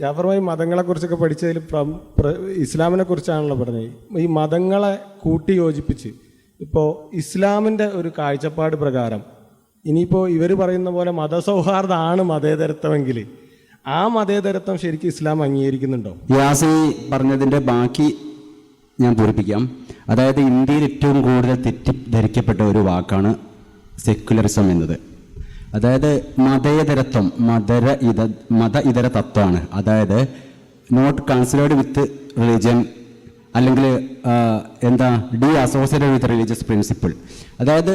ജാഫർമായി മതങ്ങളെക്കുറിച്ചൊക്കെ പഠിച്ചതിൽ ഇസ്ലാമിനെ കുറിച്ചാണല്ലോ പറഞ്ഞത്. ഈ മതങ്ങളെ കൂട്ടി യോജിപ്പിച്ച് ഇപ്പോൾ ഇസ്ലാമിന്റെ ഒരു കാഴ്ചപ്പാട് പ്രകാരം ഇനിയിപ്പോൾ ഇവർ പറയുന്ന പോലെ മതസൗഹാർദ്ദമാണ് മതേതരത്വമെങ്കിൽ ആ മതേതരത്വം ശരിക്കും ഇസ്ലാം അംഗീകരിക്കുന്നുണ്ടോ? യാസി പറഞ്ഞതിന്റെ ബാക്കി ഞാൻ പൂരിപ്പിക്കാം. അതായത് ഇന്ത്യയിൽ ഏറ്റവും കൂടുതൽ തെറ്റിദ്ധരിക്കപ്പെട്ട ഒരു വാക്കാണ് സെക്യുലറിസം എന്നത്. അതായത് മതേതരത്വം മതര ഇത മത ഇതര തത്വമാണ്. അതായത് നോട്ട് കൺസിഡേർഡ് വിത്ത് റിലീജിയൻ അല്ലെങ്കിൽ എന്താ the associated with religious principle. അതായത്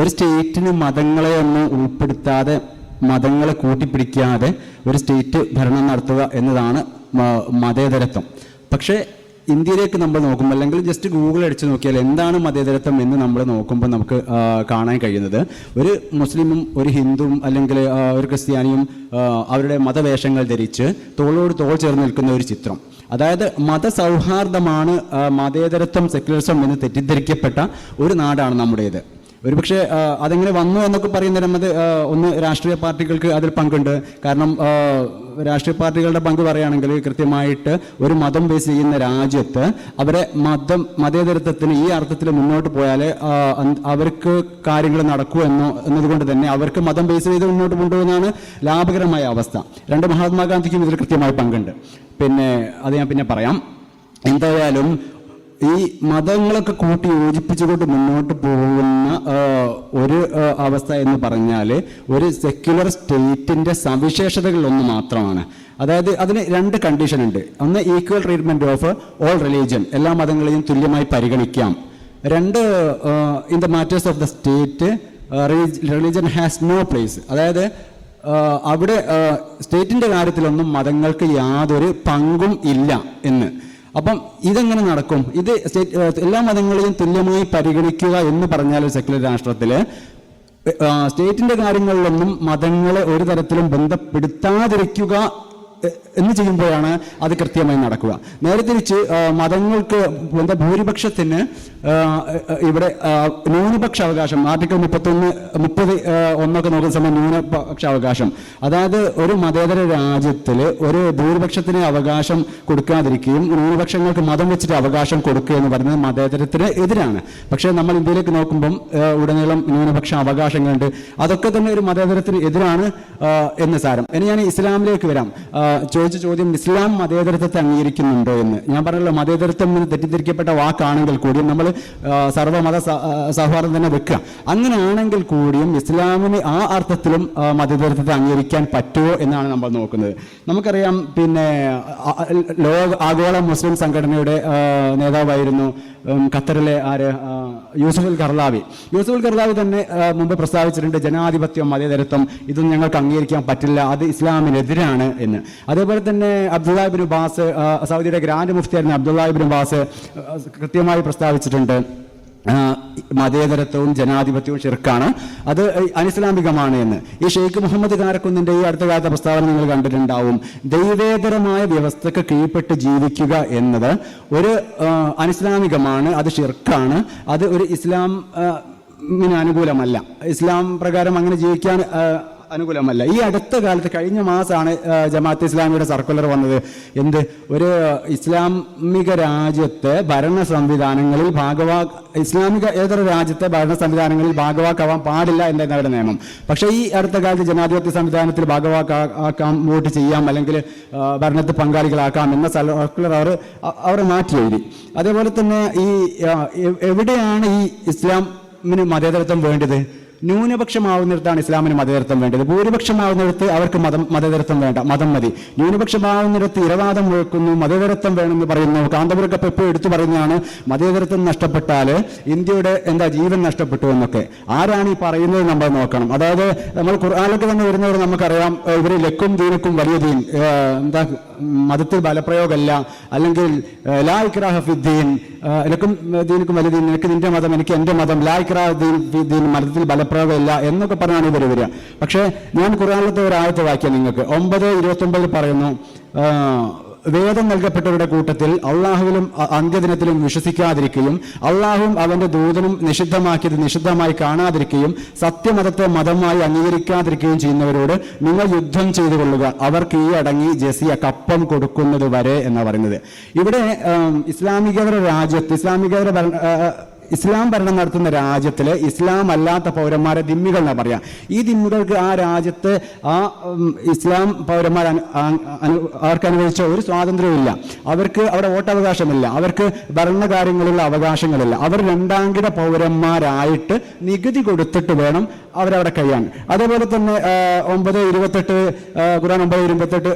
ഒരു സ്റ്റേറ്റിന് മതങ്ങളെ ഒന്നും ഉൾപ്പെടുത്താതെ മതങ്ങളെ കൂട്ടിപ്പിടിക്കാതെ ഒരു സ്റ്റേറ്റ് ഭരണം നടത്തുക എന്നതാണ് മതേതരത്വം. പക്ഷേ ഇന്ത്യയിലേക്ക് നമ്മൾ നോക്കുമ്പോൾ അല്ലെങ്കിൽ ജസ്റ്റ് ഗൂഗിൾ അടിച്ച് നോക്കിയാൽ എന്താണ് മതേതരത്വം എന്ന് നമ്മൾ നോക്കുമ്പോൾ നമുക്ക് കാണാൻ കഴിയുന്നത്. ഒരു മുസ്ലിമും ഒരു ഹിന്ദുവും അല്ലെങ്കിൽ ഒരു ക്രിസ്ത്യാനിയും അവരുടെ മതവേഷങ്ങൾ ധരിച്ച് തോളോട് തോൾ ചേർന്ന് നിൽക്കുന്ന ഒരു ചിത്രം. അതായത് മതസൗഹാർദ്ദമാണ് സൗഹാർദ്ദമാണ് മതേതരത്വം സെക്യുലറിസം എന്ന് തെറ്റിദ്ധരിക്കപ്പെട്ട ഒരു നാടാണ് നമ്മുടേത്. ഒരുപക്ഷെ അതെങ്ങനെ വന്നു എന്നൊക്കെ പറയുന്നതിന് അത് ഒന്ന് രാഷ്ട്രീയ പാർട്ടികൾക്ക് അതിൽ പങ്കുണ്ട്. കാരണം രാഷ്ട്രീയ പാർട്ടികളുടെ പങ്ക് പറയുകയാണെങ്കിൽ കൃത്യമായിട്ട് ഒരു മതം ബേസ് ചെയ്യുന്ന രാജ്യത്ത് അവരെ മതം മതേതരത്വത്തിന് ഈ അർത്ഥത്തിൽ മുന്നോട്ട് പോയാൽ അവർക്ക് കാര്യങ്ങൾ നടക്കൂ എന്നോ എന്നതുകൊണ്ട് തന്നെ അവർക്ക് മതം ബേസ് ചെയ്ത് മുന്നോട്ട് കൊണ്ടുപോകുന്നതാണ് ലാഭകരമായ അവസ്ഥ. രണ്ട് മഹാത്മാഗാന്ധിക്കും ഇതിൽ കൃത്യമായ പങ്കുണ്ട്. പിന്നെ അത് ഞാൻ പിന്നെ പറയാം. എന്തായാലും ഈ മതങ്ങളൊക്കെ കൂട്ടി യോജിപ്പിച്ചുകൊണ്ട് മുന്നോട്ട് പോകുന്ന ഒരു അവസ്ഥ എന്ന് പറഞ്ഞാൽ ഒരു സെക്യുലർ സ്റ്റേറ്റിന്റെ സവിശേഷതകളിലൊന്ന് മാത്രമാണ്. അതായത് അതിന് രണ്ട് കണ്ടീഷൻ ഉണ്ട്. ഒന്ന് equal treatment of all religion എല്ലാ മതങ്ങളെയും തുല്യമായി പരിഗണിക്കാം. രണ്ട് in the matters of the state religion has no place അതായത് അവിടെ സ്റ്റേറ്റിന്റെ കാര്യത്തിലൊന്നും മതങ്ങൾക്ക് യാതൊരു പങ്കും ഇല്ല എന്ന്. അപ്പം ഇതെങ്ങനെ നടക്കും? ഇത് എല്ലാ മതങ്ങളെയും തുല്യമായി പരിഗണിക്കുക എന്ന് പറഞ്ഞാൽ സെക്യുലർ രാഷ്ട്രത്തിൽ സ്റ്റേറ്റിന്റെ കാര്യങ്ങളിലൊന്നും മതങ്ങളെ ഒരു തരത്തിലും ബന്ധപ്പെടുത്താതിരിക്കുക എന്ന് ചെയ്യുമ്പോഴാണ് അത് കൃത്യമായി നടക്കുക. നേരെ തിരിച്ച് മതങ്ങൾക്ക് എന്താ ഭൂരിപക്ഷത്തിന് ഇവിടെ ന്യൂനപക്ഷ അവകാശം ആർട്ടിക്കിൾ മുപ്പത്തൊന്ന് മുപ്പത് ഒന്നൊക്കെ നോക്കുന്ന സമയം ന്യൂനപക്ഷ അവകാശം അതായത് ഒരു മതേതര രാജ്യത്തിൽ ഒരു ഭൂരിപക്ഷത്തിന് അവകാശം കൊടുക്കാതിരിക്കുകയും ന്യൂനപക്ഷങ്ങൾക്ക് മതം വെച്ചിട്ട് അവകാശം കൊടുക്കുക എന്ന് പറയുന്നത് മതേതരത്തിന് എതിരാണ്. പക്ഷേ നമ്മൾ ഇന്ത്യയിലേക്ക് നോക്കുമ്പം ഉടനീളം ന്യൂനപക്ഷ അവകാശങ്ങളുണ്ട്. അതൊക്കെ തന്നെ ഒരു മതേതരത്തിന് എതിരാണ് എന്ന സാരം. ഇനി ഞാൻ ഇസ്ലാമിലേക്ക് വരാം. ചോദിച്ച ചോദ്യം ഇസ്ലാം മതേതരത്വത്തെ അംഗീകരിക്കുന്നുണ്ടോ എന്ന്. ഞാൻ പറഞ്ഞല്ലോ മതേതരത്വം എന്ന് തെറ്റിദ്ധരിക്കപ്പെട്ട വാക്കാണെങ്കിൽ കൂടിയും നമ്മൾ സർവമത സൗഹാർദ്ദം തന്നെ വെക്കുക. അങ്ങനെയാണെങ്കിൽ കൂടിയും ഇസ്ലാമിന് ആ അർത്ഥത്തിലും മതേതരത്വത്തെ അംഗീകരിക്കാൻ പറ്റുമോ എന്നാണ് നമ്മൾ നോക്കുന്നത്. നമുക്കറിയാം പിന്നെ ലോക ആഗോള മുസ്ലിം സംഘടനയുടെ നേതാവായിരുന്നു ഖത്തറിലെ ആര്? യൂസഫുൽ കർലാവി. യൂസഫുൽ കർലാവി തന്നെ മുമ്പ് പ്രസ്താവിച്ചിട്ടുണ്ട് ജനാധിപത്യം മതേതരത്വം ഇതൊന്നും ഞങ്ങൾക്ക് അംഗീകരിക്കാൻ പറ്റില്ല അത് ഇസ്ലാമിനെതിരാണ് എന്ന്. അതേപോലെ തന്നെ അബ്ദുല്ലാഹിബിൻ ബാസ് സൗദിയുടെ ഗ്രാൻഡ് മുഫ്തിയായിരുന്ന അബ്ദുല്ലാഹിബിൻ ബാസ് കൃത്യമായി പ്രസ്താവിച്ചിട്ടുണ്ട് മതേതരത്വവും ജനാധിപത്യവും ഷിർക്കാണ് അത് അനിസ്ലാമികമാണ് എന്ന്. ഈ ഷെയ്ഖ് മുഹമ്മദ് കാരക്കുന്നിന്റെ ഈ അടുത്ത കാലത്തെ പ്രസ്താവന നിങ്ങൾ കണ്ടിട്ടുണ്ടാവും. ദൈവേതരമായ വ്യവസ്ഥക്ക് കീഴ്പ്പെട്ട് ജീവിക്കുക എന്നത് ഒരു അനിസ്ലാമികമാണ് അത് ഷിർക്കാണ് അത് ഒരു ഇസ്ലാം ആ, അനുകൂലമല്ല. ഇസ്ലാം പ്രകാരം അങ്ങനെ ജീവിക്കാൻ അനുകൂലമല്ല. ഈ അടുത്ത കാലത്ത് കഴിഞ്ഞ മാസമാണ് ജമാഅത്ത് ഇസ്ലാമിയുടെ സർക്കുലർ വന്നത്. എന്ത്? ഒരു ഇസ്ലാമിക രാജ്യത്തെ ഭരണ സംവിധാനങ്ങളിൽ ഭാഗവാ ഇസ്ലാമിക ഏതൊരു രാജ്യത്തെ ഭരണ സംവിധാനങ്ങളിൽ ഭാഗവാക്കാവാൻ പാടില്ല എന്നായിരുന്നു അവരുടെ നിയമം. പക്ഷേ ഈ അടുത്ത കാലത്ത് ജനാധിപത്യ സംവിധാനത്തിൽ ഭാഗവാക്കാക്കാം വോട്ട് ചെയ്യാം അല്ലെങ്കിൽ ഭരണത്തിൽ പങ്കാളികളാക്കാം എന്ന സർക്കുലർ അവർ അവർ മാറ്റി എഴുതി അതേപോലെ തന്നെ ഈ എവിടെയാണ് ഈ ഇസ്ലാമിന് മതേതരത്വം വേണ്ടത്? ന്യൂനപക്ഷമാവുന്നിടത്താണ് ഇസ്ലാമിന് മതേതരത്വം വേണ്ടത്. ഭൂരിപക്ഷമാവുന്നിടത്ത് അവർക്ക് മതം മതേതരത്വം വേണ്ട മതം മതി. ന്യൂനപക്ഷമാവുന്നിടത്ത് ഇരവാദം മുഴക്കുന്നു മതേതരത്വം വേണമെന്ന് പറയുന്നു. കാന്തപുരക്കപ്പ് എപ്പോഴും എടുത്തു പറയുന്നതാണ് മതേതരത്വം നഷ്ടപ്പെട്ടാൽ ഇന്ത്യയുടെ എന്താ ജീവൻ നഷ്ടപ്പെട്ടു എന്നൊക്കെ. ആരാണ് ഈ പറയുന്നത് നമ്മൾ നോക്കണം. അതായത് നമ്മൾ ഖുർആാനൊക്കെ തന്നെ വരുന്നവർ നമുക്കറിയാം ഇവർ ലക്കും ദീനക്കും വലിയ ദീൻ എന്താ മതത്തിൽ ബലപ്രയോഗമല്ല അല്ലെങ്കിൽ ഏഹ് ലാ ദീനിക്കും ദീൻ എനിക്ക് നിന്റെ മതം എനിക്ക് എന്റെ മതം ലാ ഇക്രാഹ ഫിദ്ദീൻ മതത്തിൽ ബലപ്രയോഗമല്ല എന്നൊക്കെ പറഞ്ഞാണ് ഇവർ വരിക. പക്ഷേ ഞാൻ ഖുർആാനിലത്തെ ഒരു ആയത്തെ വാക്യം നിങ്ങൾക്ക് ഒമ്പത് ഇരുപത്തി ഒമ്പതിൽ പറയുന്നു വേദം നൽകപ്പെട്ടവരുടെ കൂട്ടത്തിൽ അള്ളാഹുവിലും അന്ത്യദിനത്തിലും വിശ്വസിക്കാതിരിക്കുകയും അള്ളാഹുവും അവന്റെ ദൂതനും നിഷിദ്ധമാക്കിയത് നിഷിദ്ധമായി കാണാതിരിക്കുകയും സത്യമതത്തെ മതമായി അംഗീകരിക്കാതിരിക്കുകയും ചെയ്യുന്നവരോട് നിങ്ങൾ യുദ്ധം ചെയ്തു കൊള്ളുക അവർ കീഴടങ്ങി ജസിയ കപ്പം കൊടുക്കുന്നത് വരെ എന്നാണ് പറയുന്നത്. ഇവിടെ ആം, ഇസ്ലാമികരുടെ രാജ്യത്ത് ആ, ഇസ്ലാം ഭരണം നടത്തുന്ന രാജ്യത്തിലെ ഇസ്ലാം അല്ലാത്ത പൗരന്മാരെ ദിമ്മികൾ എന്നാ പറയാം. ഈ ദിമ്മികൾക്ക് ആ രാജ്യത്ത് ആ ഇസ്ലാം പൗരന്മാർ അവർക്ക് അനുവദിച്ച ഒരു സ്വാതന്ത്ര്യവുമില്ല അവർക്ക് അവിടെ വോട്ടവകാശമില്ല. അവർക്ക് ഭരണകാര്യങ്ങളുള്ള അവകാശങ്ങളില്ല. അവർ രണ്ടാംകിട പൗരന്മാരായിട്ട് നികുതി കൊടുത്തിട്ട് വേണം അവരവിടെ കഴിയാൻ. അതേപോലെ തന്നെ ഒമ്പത് ഇരുപത്തെട്ട് ഖുറാൻ ഒമ്പത് ഇരുപത്തെട്ട്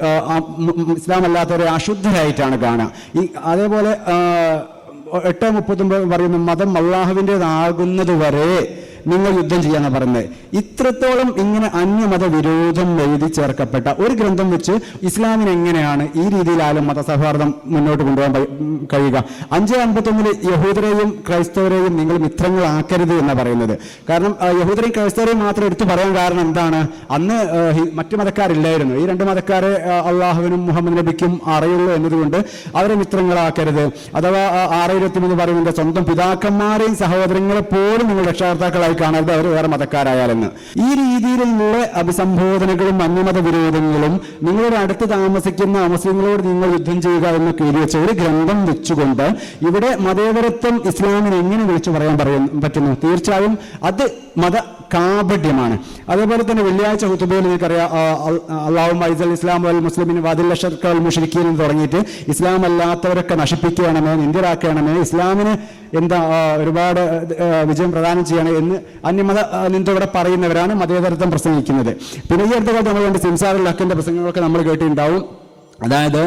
ഇസ്ലാം അല്ലാത്തവരെ അശുദ്ധരായിട്ടാണ് കാണുക. ഈ അതേപോലെ എട്ട് മുപ്പത്തൊമ്പത് പറയുന്നു മതം അള്ളാഹുവിന്റെതാകുന്നത് വരെ നിങ്ങൾ യുദ്ധം ചെയ്യാന്നാ പറയുന്നത്. ഇത്രത്തോളം ഇങ്ങനെ അന്യമത വിരോധം എഴുതി ചേർക്കപ്പെട്ട ഒരു ഗ്രന്ഥം വെച്ച് ഇസ്ലാമിന് എങ്ങനെയാണ് ഈ രീതിയിലായാലും മതസൗഹാർദ്ദം മുന്നോട്ട് കൊണ്ടുപോകാൻ കഴിയുക. അഞ്ച് അമ്പത്തൊന്നിൽ യഹൂദരെയും ക്രൈസ്തവരെയും നിങ്ങൾ മിത്രങ്ങളാക്കരുത് എന്ന് പറയുന്നത്. കാരണം യഹൂദരെയും ക്രൈസ്തവരെയും മാത്രം എടുത്തു പറയാൻ കാരണം എന്താണ്? അന്ന് മറ്റു മതക്കാരില്ലായിരുന്നു. ഈ രണ്ട് മതക്കാരെ അള്ളാഹുവിനും മുഹമ്മദ് നബിക്കും അറിയുള്ളൂ എന്നതുകൊണ്ട് അവരെ മിത്രങ്ങളാക്കരുത്. അഥവാ ആറായിരത്തി മൂന്ന് പറയുന്നുണ്ട് സ്വന്തം പിതാക്കന്മാരെയും സഹോദരങ്ങളെ പോലും നിങ്ങൾ രക്ഷകർത്താക്കളായി കാണരുത്. അവർ വേറെ മതക്കാരായാലെന്ന്. ഈ രീതിയിലുള്ള അഭിസംബോധനകളും അന്യമത വിരോധങ്ങളും നിങ്ങളുടെ അടുത്ത് താമസിക്കുന്ന മുസ്ലിങ്ങളോട് നിങ്ങൾ യുദ്ധം ചെയ്യുക എന്ന് കീഴി വെച്ച ഒരു ഗ്രന്ഥം വെച്ചുകൊണ്ട് ഇവിടെ മതേതരത്വം ഇസ്ലാമിനെ എങ്ങനെ വിളിച്ചു പറയാൻ പറയുന്നു പറ്റുന്നു? തീർച്ചയായും അത് മത കാപട്യമാണ്. അതേപോലെ തന്നെ വെള്ളിയാഴ്ച ഹുത്തുബയിൽ നിങ്ങൾക്കറിയാം അൽ- അള്ളാഹു മൈസൽ ഇസ്ലാം അൽ മുസ്ലിമിന് വാദിൽ ലഷർക്കൽ മുഷരിക്കീൻ എന്ന് തുടങ്ങിയിട്ട് ഇസ്ലാം അല്ലാത്തവരൊക്കെ നശിപ്പിക്കുകയാണെന്ന് നിന്ദ്യരാക്കണമേ ഇസ്ലാമിന് എന്താ ഒരുപാട് വിജയം പ്രദാനം ചെയ്യണം എന്ന് അന്യമത നിന്ദ പറയുന്നവരാണ് മതേതരത്വം പ്രസംഗിക്കുന്നത്. പിന്നെ ഈ അടുത്ത കാലത്ത് നമ്മൾ കണ്ട് സിംസാറിൽ അക്കിന്റെ പ്രസംഗങ്ങളൊക്കെ നമ്മൾ കേട്ടിട്ടുണ്ടാവും. അതായത്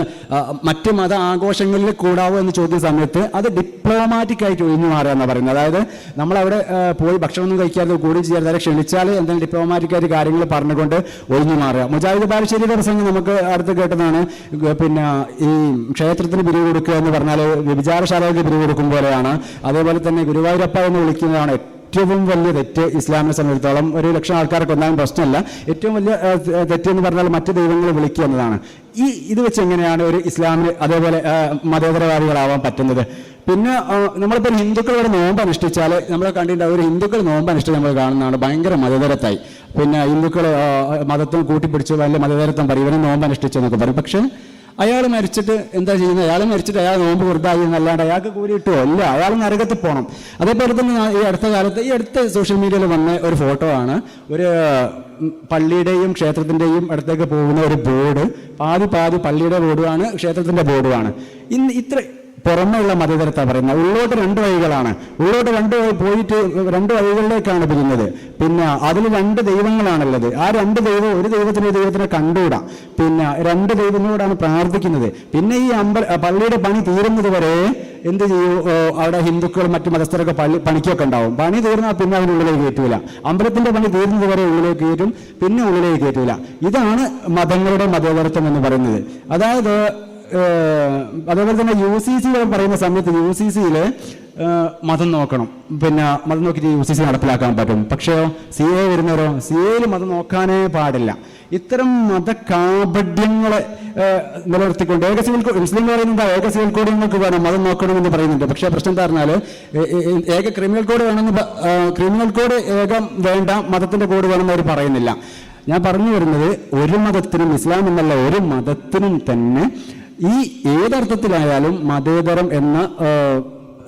മറ്റ് മത ആഘോഷങ്ങളിൽ കൂടാവോ എന്ന് ചോദ്യ സമയത്ത് അത് ഡിപ്ലോമാറ്റിക് ആയിട്ട് ഒഴിഞ്ഞു മാറുക എന്ന് പറയുന്നത്. അതായത് നമ്മൾ അവിടെ പോയി ഭക്ഷണമൊന്നും കഴിക്കാതെ കൂടി ചെയ്യാതെ അവരെ ക്ഷണിച്ചാൽ എന്തെങ്കിലും ഡിപ്ലോമാറ്റിക് ആയിട്ട് കാര്യങ്ങൾ പറഞ്ഞുകൊണ്ട് ഒഴിഞ്ഞു മാറുക. മുജാഹിദ് ബാലുശ്ശേരിയുടെ പ്രസംഗം നമുക്ക് അടുത്ത് കേട്ടതാണ് പിന്നെ ഈ ക്ഷേത്രത്തിന് പിരിവ് കൊടുക്കുക എന്ന് പറഞ്ഞാൽ വിചാരശാലകൾക്ക് പിരിവ് കൊടുക്കും പോലെയാണ്. അതേപോലെ തന്നെ ഗുരുവായൂരപ്പ എന്ന് വിളിക്കുന്നതാണ് ഏറ്റവും വലിയ തെറ്റ് ഇസ്ലാമിനെ സംബന്ധിച്ചിടത്തോളം ഒരു ലക്ഷം ആൾക്കാർക്ക് ഒന്നാലും പ്രശ്നമല്ല. ഏറ്റവും വലിയ തെറ്റ് എന്ന് പറഞ്ഞാൽ മറ്റ് ദൈവങ്ങളെ വിളിക്കുക എന്നതാണ്. ഈ ഇത് വെച്ച് എങ്ങനെയാണ് ഒരു ഇസ്ലാമിന് അതേപോലെ മതേതരവാദികളാവാൻ പറ്റുന്നത്? പിന്നെ നമ്മളിപ്പോൾ ഹിന്ദുക്കൾ ഒരു നോമ്പ് അനുഷ്ഠിച്ചാൽ നമ്മൾ കണ്ടിട്ടുണ്ടാവും ഒരു ഹിന്ദുക്കൾ നോമ്പ് അനുഷ്ഠിച്ച് നമ്മൾ കാണുന്നതാണ് ഭയങ്കര മതതരത്തായി. പിന്നെ ഹിന്ദുക്കൾ മതത്തിൽ കൂട്ടിപ്പിടിച്ച് വലിയ മതതരത്വം പറയും ഇവരെ നോമ്പ് അനുഷ്ഠിച്ചെന്നൊക്കെ പറയും. പക്ഷേ അയാൾ മരിച്ചിട്ട് എന്താ ചെയ്യുന്നത്? അയാൾ മരിച്ചിട്ട് അയാൾ നോമ്പ് വെറുതായി എന്നല്ലാണ്ട് അയാൾക്ക് കൂലി കിട്ടുമോ ഇല്ല അയാൾ നരകത്തിൽ പോകണം അതേപോലെ തന്നെ ഈ അടുത്ത കാലത്ത് ഈ അടുത്ത സോഷ്യൽ മീഡിയയിൽ വന്ന ഒരു ഫോട്ടോ ആണ്. ഒരു പള്ളിയുടെയും ക്ഷേത്രത്തിന്റെയും അടുത്തേക്ക് പോകുന്ന ഒരു ബോർഡ്. പാതി പാതി പള്ളിയുടെ ബോർഡുമാണ് ക്ഷേത്രത്തിന്റെ ബോർഡുമാണ്. ഇന്ന് ഇത്ര പുറമെയുള്ള മതേതരത്ത പറയുന്നത്. ഉള്ളോട്ട് രണ്ട് വഴികളാണ്. ഉള്ളോട്ട് രണ്ട് വഴി പോയിട്ട് രണ്ട് വഴികളിലേക്കാണ് പിരിഞ്ഞത് പിന്നെ അതിൽ രണ്ട് ദൈവങ്ങളാണുള്ളത്. ആ രണ്ട് ദൈവം ഒരു ദൈവത്തിന് ദൈവത്തിനെ കണ്ടുകൂടാ. പിന്നെ രണ്ട് ദൈവങ്ങളോടാണ് പ്രാർത്ഥിക്കുന്നത്. പിന്നെ ഈ അമ്പല പള്ളിയുടെ പണി തീരുന്നത് വരെ എന്ത് ചെയ്യൂ? അവിടെ ഹിന്ദുക്കൾ മറ്റു മതസ്ഥരൊക്കെ പള്ളി പണിക്കൊക്കെ ഉണ്ടാവും. പണി തീർന്നാൽ പിന്നെ അതിനുള്ളിലേക്ക് കയറ്റൂല. അമ്പലത്തിന്റെ പണി തീർന്നത് വരെ ഉള്ളിലേക്ക് കയറ്റും പിന്നെ ഉള്ളിലേക്ക് കയറ്റൂല. ഇതാണ് മതങ്ങളുടെ മതേതരത്വം എന്ന് പറയുന്നത്. അതായത് അതേപോലെ തന്നെ യു സി സി പറയുന്ന സമയത്ത് യു സി സിയിൽ മതം നോക്കണം. പിന്നെ മതം നോക്കിയിട്ട് യു സി സി നടപ്പിലാക്കാൻ പറ്റും. പക്ഷേ സി എ വരുന്നവരോ സി എയിൽ മതം നോക്കാനേ പാടില്ല. ഇത്തരം മതകാപഢ്യങ്ങളെ നിലനിർത്തിക്കൊണ്ട് ഏക സിവിൽ കോ- മുസ്ലിം പറയുന്നത് ഏക സിവിൽ കോഡ് നിങ്ങൾക്ക് വേണം മതം നോക്കണമെന്ന് പറയുന്നുണ്ട്. പക്ഷേ പ്രശ്നം എന്താ പറഞ്ഞാൽ ഏക ക്രിമിനൽ കോഡ് വേണമെന്ന് ക്രിമിനൽ കോഡ് ഏകം വേണ്ട മതത്തിന്റെ കോഡ് വേണമെന്ന് അവർ പറയുന്നില്ല. ഞാൻ പറഞ്ഞു വരുന്നത് ഒരു മതത്തിനും ഇസ്ലാം എന്നുള്ള ഒരു മതത്തിനും തന്നെ ഈ ഏതർത്ഥത്തിലായാലും മതേതരം എന്ന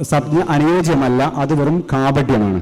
സംജ്ഞ അനുയോജ്യമല്ല. അത് വെറും കാപട്യമാണ്.